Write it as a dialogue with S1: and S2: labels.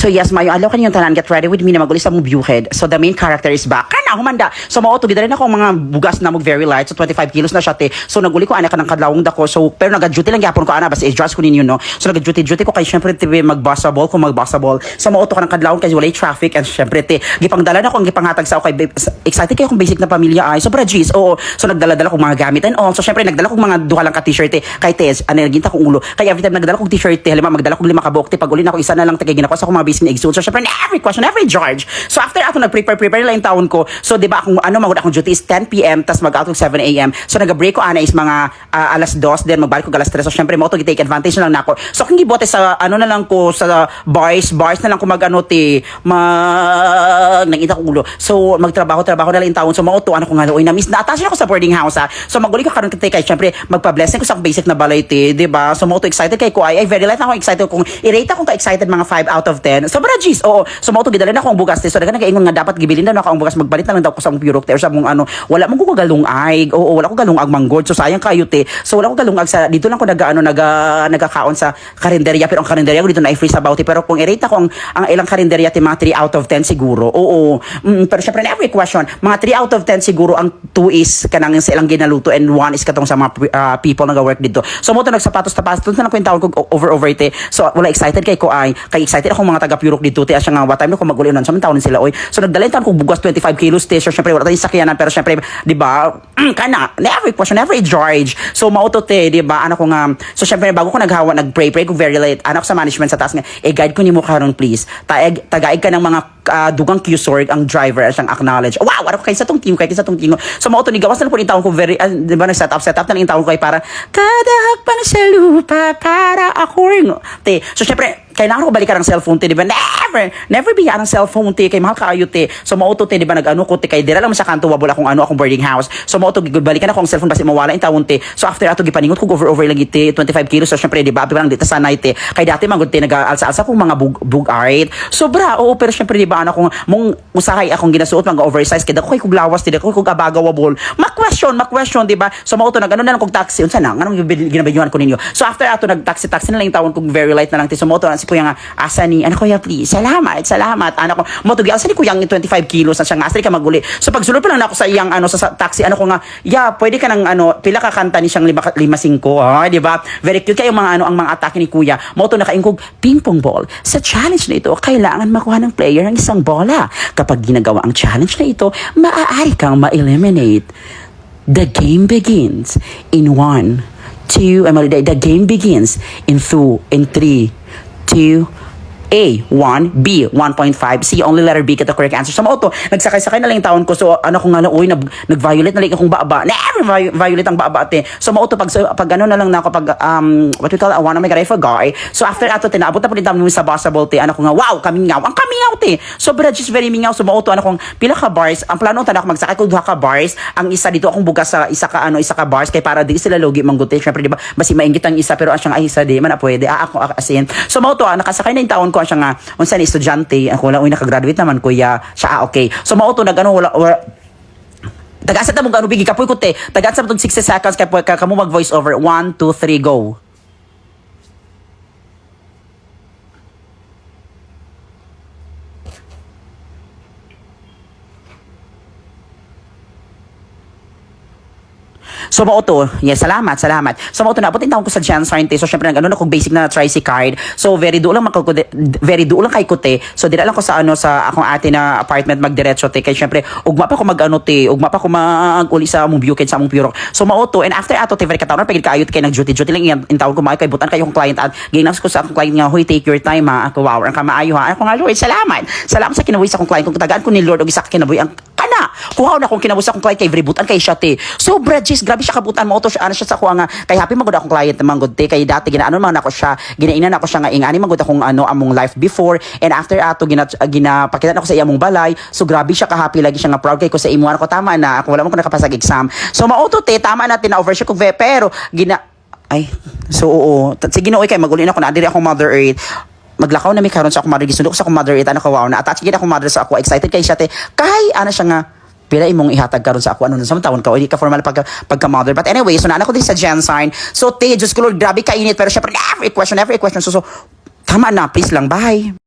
S1: So yes, mayo alaw kanyang tanan get ready with me na magulis sa mong viewhead. So the main character is back. Kana humanda. So mao to gid rin ako ang mga bugas na mog very light. So 25 kilos na siya te. So naguli ko ana kanang kadlawong dako. So pero naga-duty lang gyapon ko ana basta i-adjust ko ninyo no. So naga-duty duty ko kay syempre TV mag-basketball ko mag-basketball. So mao to kanang kadlawong kay walay traffic and syempre te gipangdala na ko ang gipanghatag sa kay excited kay akong basic na pamilya ay. So bra G's. Oo. So nagdala-dala kong mga gamit and all. So syempre nagdala kong mga duha lang ka t-shirt te. Kay Tez, ano ginta kong ulo. Kay every time nagdala kong t-shirt te, halimbawa magdala kong lima ka te pag uli na ako isa na lang te kay ginako sa akong mga basic na exude. So syempre na every question, every charge. So after ato nag-prepare prepare lang yung taon ko. So di ba akong ano magud akong duty is 10 PM tas mag-out ko 7 AM. So naga-break ko ana is mga ah, alas 2 then magbalik ko alas 3. So syempre mo to take advantage na lang nako. So kung gibote sa ano na lang ko sa bars bars na lang ko mag-ano ti mag nangita ko ulo. So magtrabaho trabaho na lang yung taon. So mao to ano ko nga oy na miss na attach na ako sa boarding house ha. So maguli ko karon kay syempre magpa-blessing ko sa basic na balay ti, di ba? So mao to excited kay ko ay, ay very light na ako excited kung i-rate ako ka excited mga 5 out of 10. So bra G's, oo. So mao to gidala na ako ang bugas. So daga nagaingon nga dapat gibilin na ako ang bugas magbalit na lang daw ko sa akong purok te or sa mong ano wala man ko galungag. Oo, wala ko galungag manggod. So sayang kayo te. So wala ko galungag sa dito lang ko naga ano naga nagakaon sa karinderya pero ang karinderya ko dito na i-free sa bawti pero kung i-rate ako ang, ang ilang karinderya ti mga 3 out of 10 siguro. Oo. Mm, pero syempre in every question, mga 3 out of 10 siguro ang 2 is kanang sa ilang ginaluto and 1 is katong sa mga uh, people nga work dito. So mo to nagsapatos tapas to na ko ko over over te. So wala excited kay ko ay kay excited ako mga taga Purok dito te asya nga what time ko maguli nun sa taon sila oy. So nagdala yung taon ko bugas 25 kilos te. So syempre wala tayong sakyanan pero syempre di ba kana na every question every charge. So mauto te di ba ano ko nga so syempre bago ko naghawa nagpray pray ko very late anak sa management sa taas nga eh guide ko nimo karon please. Taeg tagaig ka ng mga uh, dugang Q-Sorg ang driver as ang acknowledge. Wow, ano ko kay sa tong team kay sa tong team. So mao to ni gawas na po ni taon ko very uh, di ba nag set up set up na yung taon ko kay para kada hakbang sa lupa para ako te. So syempre kailangan ko balikan ang cellphone di ba? Never, never bigyan ang cellphone te, kay mahal kaayo te. So mauto te, di ba nag-ano ko te, kay dira lang sa kanto wabol akong ano akong boarding house. So mauto balikan ako ang cellphone basi mawala yung taon te. So after ato gipaningot ko over over lagi te, 25 kilos. So syempre di ba, lang dito sanay te. Kay dati man gud te nag-alsa-alsa kong mga bug, bug art. Sobra, oo, pero syempre di ba ano kung mong usahay akong ginasuot mga oversize kay dako kog lawas te, dako kog abaga wabol. Ma-question, ma-question, di ba? So mauto nag-ano na lang kog taxi. Unsa na? Anong ginabayuhan ko ninyo? So after ato nag-taxi taxi na lang taon kog very light na lang te. So mauto si kuya nga asa ni ano kuya please salamat salamat. Ano ko mo to asa ni kuya ang 25 kilos na siya nga. Ka maguli. So pag sulod pa lang ako sa iyang ano sa, sa taxi ano ko nga yeah pwede ka nang ano pila ka kanta ni siyang lima, lima singko. Ha di ba? Very cute. Kayo mga ano ang mga atake ni kuya mo to nakaingkog ping pong ball. Sa challenge na ito kailangan makuha ng player ng isang bola. Kapag ginagawa ang challenge na ito maaari kang ma-eliminate. The game begins in one two, uh, the, game begins in two, in three, two, A, 1, B, 1.5, C, only letter B, kita correct answer. Sa so, to, nagsakay-sakay na lang yung taon ko. So, ano ko nga na, uy, nag, nag-violate na lang akong baba. Never vi- violate ang baba, ate. So, mauto, pag, pag ano na lang na ako, pag, um, what we call, uh, one of my God, I. So, after ato, tinaabot na po din sa basketball, te. Ano ko nga, wow, kamingaw. Ang kamingaw, te. So, but just very mingaw. So, mauto, ano kong, pila ka bars. Ang plano, tanak, magsakay ko duha ka bars. Ang isa dito, akong bugas sa isa ka, ano, isa ka bars. Kay para di sila logi mangguti. Siyempre, di ba, basi maingit ang isa, pero asyang ay isa, di man, na pwede. Ah, ako, asin. So, mauto, ah, nakasakay na yung taon ko, asyang nga, unsa ni estudyante ako lang uy nakagraduate naman kuya siya ah, okay so mao to nagano wala, wala Taga-asa ta mo gano bigi kapoy ko te. Taga-asa mo 60 seconds kay ka, kamo mag voice over. 1 2 3 go. So mao to, yes, salamat, salamat. So mao to na abutin taon ko sa Jan Scientist. So syempre nag ano na kog basic na tricy card. So very do lang makako very do lang kay ko te. So dira lang ko sa ano sa akong ate na apartment magdiretso te kay syempre ugma pa ko mag ano te, ugma pa ko mag uli sa among bukid sa among purok. So mao to and after ato te very kataon pagid kaayot kay nag duty duty lang in, in taon ko may kay butan kayo kong client at ginas ko sa akong client nga hoy take your time ha. Ako wow, ang kamaayo ha. Ako nga Lord, salamat. Salamat sa kinabuhi sa akong client kung tagaan ko ni Lord og isa kinabuhi ang Kuhaw na kung kinabuhi sa akong client kay very butan kay siya te. So Bridges, grabe siya kabutan mo. To siya ano siya sa kuha nga kay happy magud akong client naman gud te. Kay dati ginaano man ako siya ginainan ako siya nga ingani magud akong ano among life before. And after ato gina ginapakita ako sa iyang balay. So grabe siya ka happy lagi siya nga proud kay ko sa imo. Ko tama na ako wala mo ko nakapasag exam. So mauto te tama na over siya ko pero gina ay so oo. Sige no kay maguli na ako na diri akong mother earth. Maglakaw na mi karon sa akong mother gisundok sa akong mother earth ano ka wow na attach gid akong mother sa ako excited kay siya te. Kay ano siya nga pila imong ihatag karon sa ako. Ano sa tawon ka o di ka formal pagka pagka mother but anyway so na ko din sa Gen sign. So te just ko grabe ka init pero syempre every question every question. So so tama na please lang bye